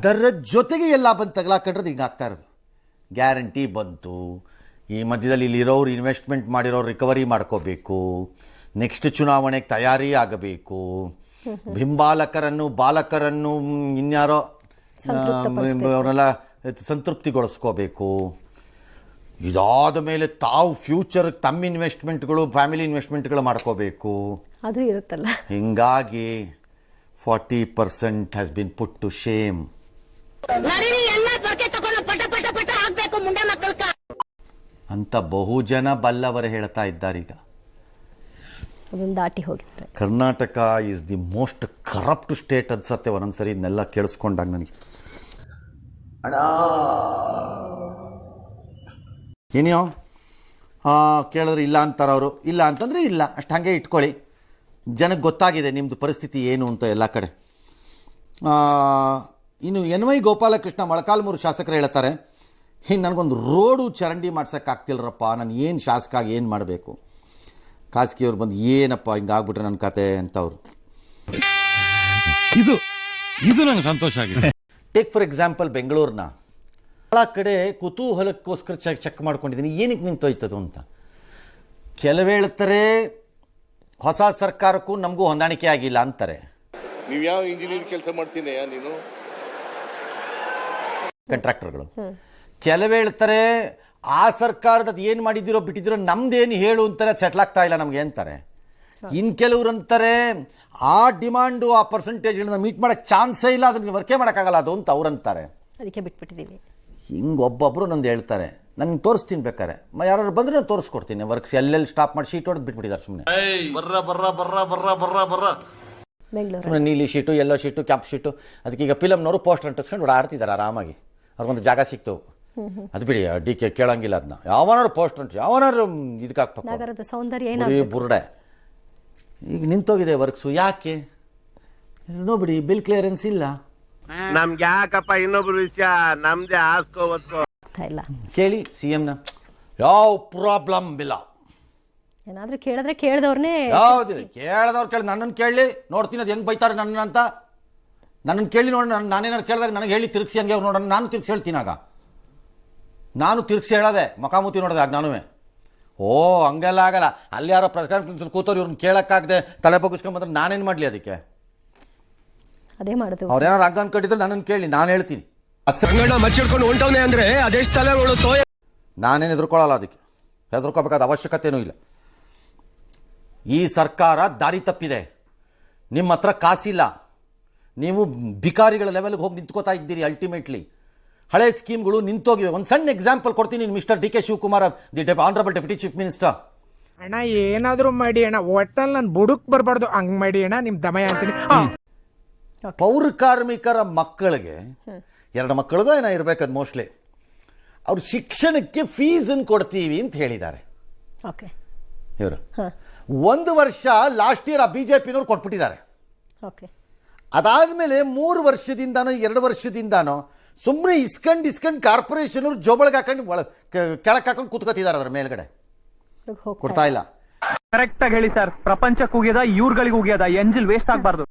ಅದರ ಜೊತೆಗೆ ಎಲ್ಲ ಬಂದು ತಗಲಾಕೊಂಡ್ರೆ ಹಿಂಗೆ ಆಗ್ತಾ ಇರೋದು. ಗ್ಯಾರಂಟಿ ಬಂತು. ಈ ಮಧ್ಯದಲ್ಲಿ ಇಲ್ಲಿರೋರು ಇನ್ವೆಸ್ಟ್ಮೆಂಟ್ ಮಾಡಿರೋರು ರಿಕವರಿ ಮಾಡ್ಕೋಬೇಕು. ನೆಕ್ಸ್ಟ್ ಚುನಾವಣೆಗೆ ತಯಾರಿ ಆಗಬೇಕು. ಬಿಂಬಾಲಕರನ್ನು ಬಾಲಕರನ್ನು ಇನ್ಯಾರೋ. ಅವರೆಲ್ಲ ಸಂತೃಪ್ತಿಗೊಳಿಸ್ಕೋಬೇಕು. ಇದಾದ ಮೇಲೆ ತಾವು ಫ್ಯೂಚರ್ ತಮ್ಮ ಇನ್ವೆಸ್ಟ್ಮೆಂಟ್ಗಳು ಫ್ಯಾಮಿಲಿ ಇನ್ವೆಸ್ಟ್ಮೆಂಟ್ಗಳು ಮಾಡ್ಕೋಬೇಕು. ಅದು ಇರುತ್ತಲ್ಲ. ಹಿಂಗಾಗಿ forty percent has been put to shame ಎಲ್ಲ ಬಹು ತಗೊಂಡು ಪಟ ಪಟ ಪಟ ಹಾಕ್ಬೇಕು ಮುಂಡೆ ಮಕ್ಕಳ್ಕ ಅಂತ ಬಹುಜನ ಬಲ್ಲವರು ಹೇಳ್ತಾ ಇದ್ದಾರೀಗ. ಅದನ್ನ ದಾಟಿ ಹೋಗಿದ್ದಾರೆ Karnataka is the most corrupt state ಅನ್ಸತ್ತೆ ಒಂದೊಂದ್ಸರಿ ಇದನ್ನೆಲ್ಲ ಕೇಳಿಸ್ಕೊಂಡಾಗ ನನಗೆ. ಏನೋ ಕೇಳಿದ್ರೆ ಇಲ್ಲ ಅಂತಾರೆ ಅವರು ಇಲ್ಲ ಅಂತಂದರೆ ಇಲ್ಲ. ಅಷ್ಟು ಹಾಗೆ ಇಟ್ಕೊಳ್ಳಿ. ಜನಕ್ಕೆ ಗೊತ್ತಾಗಿದೆ ನಿಮ್ಮದು ಪರಿಸ್ಥಿತಿ ಏನು ಅಂತ ಎಲ್ಲ ಕಡೆ. ಆ, ಇನ್ನು ಎನ್ ವೈ ಗೋಪಾಲಕೃಷ್ಣ ಮೊಳಕಾಲ್ಮೂರು ಶಾಸಕರು ಹೇಳ್ತಾರೆ ಹಿಂಗೆ ನನಗೊಂದು ರೋಡು ಚರಂಡಿ ಮಾಡ್ಸೋಕ್ಕಾಗ್ತಿಲ್ಲರಪ್ಪ ನಾನು ಏನು ಶಾಸಕ ಏನು ಮಾಡಬೇಕು? ಖಾಸಗಿಯವ್ರು ಬಂದು ಏನಪ್ಪ ಹಿಂಗೆ ಆಗ್ಬಿಟ್ರೆ ನನ್ನ ಕತೆ? ಅಂತ ಅವರು ಇದು ಇದು ನನಗೆ ಸಂತೋಷ ಆಗಿದೆ. ಟೇಕ್ ಫಾರ್ ಎಕ್ಸಾಂಪಲ್ ಬೆಂಗಳೂರನ್ನ ಭಾಳ ಕಡೆ ಕುತೂಹಲಕ್ಕೋಸ್ಕರ ಚೆಕ್ ಚೆಕ್ ಮಾಡ್ಕೊಂಡಿದ್ದೀನಿ ಏನಕ್ಕೆ ನಿಂತೋಯ್ತದು ಅಂತ. ಕೆಲವೇಳ್ತಾರೆ ಹೊಸ ಸರ್ಕಾರಕ್ಕೂ ನಮಗೂ ಹೊಂದಾಣಿಕೆ ಆಗಿಲ್ಲ ಅಂತಾರೆ. ನೀವು ಯಾವ ಇಂಜಿನಿಯರ್ ಕೆಲಸ ಮಾಡ್ತೀನಿ ನೀನು? ಕಾಂಟ್ರಾಕ್ಟರ್ಗಳು ಕೆಲವೇಳ್ತಾರೆ ಆ ಸರ್ಕಾರದ ಏನು ಮಾಡಿದಿರೋ ಬಿಟ್ಟಿದಿರೋ ನಮ್ದೇನು ಹೇಳು ಅಂತಾರೆ ಸೆಟ್ಲ್ ಆಗ್ತಾ ಇಲ್ಲ ನಮಗೆ ಅಂತಾರೆ. ಇನ್ನು ಕೆಲವ್ರು ಅಂತಾರೆ ಆ ಡಿಮಾಂಡು ಆ ಪರ್ಸೆಂಟೇಜ್ಗಳನ್ನ ಮೀಟ್ ಮಾಡೋಕ್ಕೆ ಚಾನ್ಸೇ ಇಲ್ಲ ಅದನ್ನ ವರ್ಕೇ ಮಾಡೋಕ್ಕಾಗಲ್ಲ ಅದು ಅಂತ ಅವ್ರಂತಾರೆ ಅದಕ್ಕೆ ಬಿಟ್ಬಿಟ್ಟಿದ್ದೀವಿ ಹಿಂಗೆ ಒಬ್ಬೊಬ್ಬರು ನಂದು ಹೇಳ್ತಾರೆ ನಂಗೆ ತೋರಿಸ್ತೀನಿ ಬೇಕಾರೆ ಮ ಯಾರು ಬಂದ್ರೆ ನಾನು ತೋರಿಸ್ಕೊಡ್ತೀನಿ ವರ್ಕ್ಸ್ ಎಲ್ಲೆಲ್ಲಿ ಸ್ಟಾಪ್ ಮಾಡಿ ಶೀಟ್ ಹೊಡೆದು ಬಿಟ್ಬಿಟ್ಟಿದ್ದಾರೆ ಸುಮ್ಮನೆ ಬರ್ರ ಬರ್ರ ಬರ್ರ ಬರ್ರ ಬರ್ರ ಬರ್ರ. ಬೆಂಗಳೂರು. ಸುಮ್ಮನೆ ನೀಲಿ sheet yellow sheet cap sheet ಅದಕ್ಕೆ ಈಗ ಫಿಲಮ್ನವರು ಪೋಸ್ಟರ್ ಅಂಟಿಸ್ಕೊಂಡು ಓಡಾಡ್ತಿದ್ದಾರೆ ಆರಾಮಾಗಿ. ಅವ್ರಿಗೊಂದು ಜಾಗ ಸಿಕ್ತು. ಅದು ಬಿಡಿ ಡಿ ಕೆ ಕೇಳಂಗಿಲ್ಲ ಅದನ್ನ ಯಾವನಾದ್ರು ಪೋಸ್ಟ್ ಉಂಟು ಯಾವನಾದ್ರು ಇದಕ್ಕೆ ಹಾಕ್ಬೇಕು ನಗರದ ಸೌಂದರ್ಯ ಬುರುಡೆ. ಈಗ ನಿಂತೋಗಿದೆ ವರ್ಕ್ಸು ಯಾಕೆ? ನೋಬಿಡಿ ಬಿಲ್ ಕ್ಲಿಯರೆನ್ಸ್ ಇಲ್ಲ. ನಮ್ಗೆ ಯಾಕಪ್ಪ ಇನ್ನೊಬ್ರು ವಿಷಯ ನಮ್ದೇ ಆಸ್ಕೋ ಒತ್ಕೋ ಇಲ್ಲ. ಕೇಳಿ ಸಿ ಎಮ್ನ ಯಾವ ಪ್ರಾಬ್ಲಮ್ ಇಲ್ಲ. ಏನಾದ್ರೂ ಕೇಳಿದ್ರೆ ಕೇಳಿದವ್ರನ್ನೇ ಹೌದು ಕೇಳಿದವ್ರು ಕೇಳಿ ನನ್ನನ್ನು ಕೇಳಿ ನೋಡ್ತೀನಿ ಅದು ಹೆಂಗೆ ಬೈತಾರೆ ನನ್ನ ಅಂತ. ನನ್ನನ್ನು ಕೇಳಿ ನೋಡಿ ನಾನು ನಾನೇನಾರು ಕೇಳಿದಾಗ ನನಗೆ ಹೇಳಿ ತಿರುಗಿಸಿ ಹಂಗೆ ಅವ್ರು ನೋಡೋಣ. ನಾನು ತಿರುಗಿಸಿ ಹೇಳ್ತೀನಿ ಆಗ. ನಾನು ತಿರುಗಿಸಿ ಹೇಳೋದೆ ಮುಖಾಮುಖಿ ನೋಡಿದೆ ಆಗ ನಾನುವೆ. ಓ ಹಂಗೆಲ್ಲ ಆಗಲ್ಲ. ಅಲ್ಲಿ ಯಾರೋ ಪ್ರೆಸ್ ಕಾನ್ಫರೆನ್ಸಲ್ಲಿ ಕೂತವ್ರು ಇವ್ರನ್ನ ಕೇಳೋಕ್ಕಾಗದೆ ತಲೆ ಬಗ್ಗಿಸ್ಕೊಂಬಂದ್ರೆ ನಾನೇನು ಮಾಡಲಿ ಅದಕ್ಕೆ? ಅದೇ ಮಾಡುದು. ಅವ್ರೇನಾರು ಹಂಗೆ ಅನ್ಕೊಂಡಿದ್ರೆ ನನ್ನನ್ನು ಕೇಳಿ ನಾನು ಹೇಳ್ತೀನಿ. ಮಚ್ಚಿಡ್ಕೊಂಡು ಹೊಂಟವ್ನೆ ಅಂದ್ರೆ ಅದೆಷ್ಟು ತಲೆ ಉಳುತ್ತೋ ನಾನೇನು ಹೆದರ್ಕೊಳ್ಳಲ್ಲ ಅದಕ್ಕೆ. ಹೆದರ್ಕೋಬೇಕಾದ ಅವಶ್ಯಕತೆಯೂ ಇಲ್ಲ. ಈ ಸರ್ಕಾರ ದಾರಿ ತಪ್ಪಿದೆ. ನಿಮ್ಮ ಹತ್ರ ಕಾಸಿಲ್ಲ. ನೀವು ಭಿಕಾರಿಗಳ ಲೆವೆಲ್ಗೆ ಹೋಗಿ ನಿಂತ್ಕೋತಾ ಇದ್ದೀರಿ ಅಲ್ಟಿಮೇಟ್ಲಿ ಹಳೆ ಸ್ಕೀಮ್ಗಳು ನಿಂತೋಗಿವೆ. ಒಂದು ಸಣ್ಣ ಎಕ್ಸಾಂಪಲ್ ಕೊಡ್ತೀನಿ mister D K Shivakumar the dep honourable deputy chief minister ಅಣ್ಣ ಏನಾದರೂ ಮಾಡಿ ಅಣ್ಣ ಒಟ್ಟಲ್ಲಿ ನಾನು ಬುಡುಕ್ ಬರಬಾರ್ದು. ಹಂಗೆ ಮಾಡಿ ಅಣ್ಣ ನಿಮ್ಮ ದಮಯ ಅಂತೀನಿ. ಪೌರ ಕಾರ್ಮಿಕರ ಮಕ್ಕಳಿಗೆ ಎರಡು ಮಕ್ಕಳಿಗೂ ಏನೋ ಇರಬೇಕದು ಮೋಸ್ಟ್ಲಿ ಅವ್ರ ಶಿಕ್ಷಣಕ್ಕೆ ಫೀಸನ್ನು ಕೊಡ್ತೀವಿ ಅಂತ ಹೇಳಿದ್ದಾರೆ. ಓಕೆ. ಇವರು. ಒಂದು ವರ್ಷ ಲಾಸ್ಟ್ ಇಯರ್ ಆ ಬಿ ಜೆ ಪಿನವ್ರು ಕೊಟ್ಬಿಟ್ಟಿದ್ದಾರೆ. ಓಕೆ. ಅದಾದಮೇಲೆ ಮೂರು ವರ್ಷದಿಂದಾನೋ ಎರಡು ವರ್ಷದಿಂದಾನೋ ಸುಮ್ಮನೆ ಇಸ್ಕಂಡು ಇಸ್ಕಂಡು ಕಾರ್ಪೊರೇಷನ್ ಅವ್ರು ಜೋಬಳಿಗೆ ಹಾಕೊಂಡು ಒಳ ಕೆಳಕ್ಕೆ ಹಾಕೊಂಡು ಕೂತ್ಕೋತಿದ್ದಾರೆ ಅದರ ಮೇಲ್ಗಡೆ. ಕೊಡ್ತಾ ಇಲ್ಲ. ಕರೆಕ್ಟ್ ಆಗಿ ಹೇಳಿ ಸರ್. ಪ್ರಪಂಚಕ್ಕೆ ಉಗಿಯದ ಇವ್ರಗಳಿಗೆ ಉಗಿಯದ. ಎಂಜಿಲ್ ವೇಸ್ಟ್ ಆಗಬಾರ್ದು.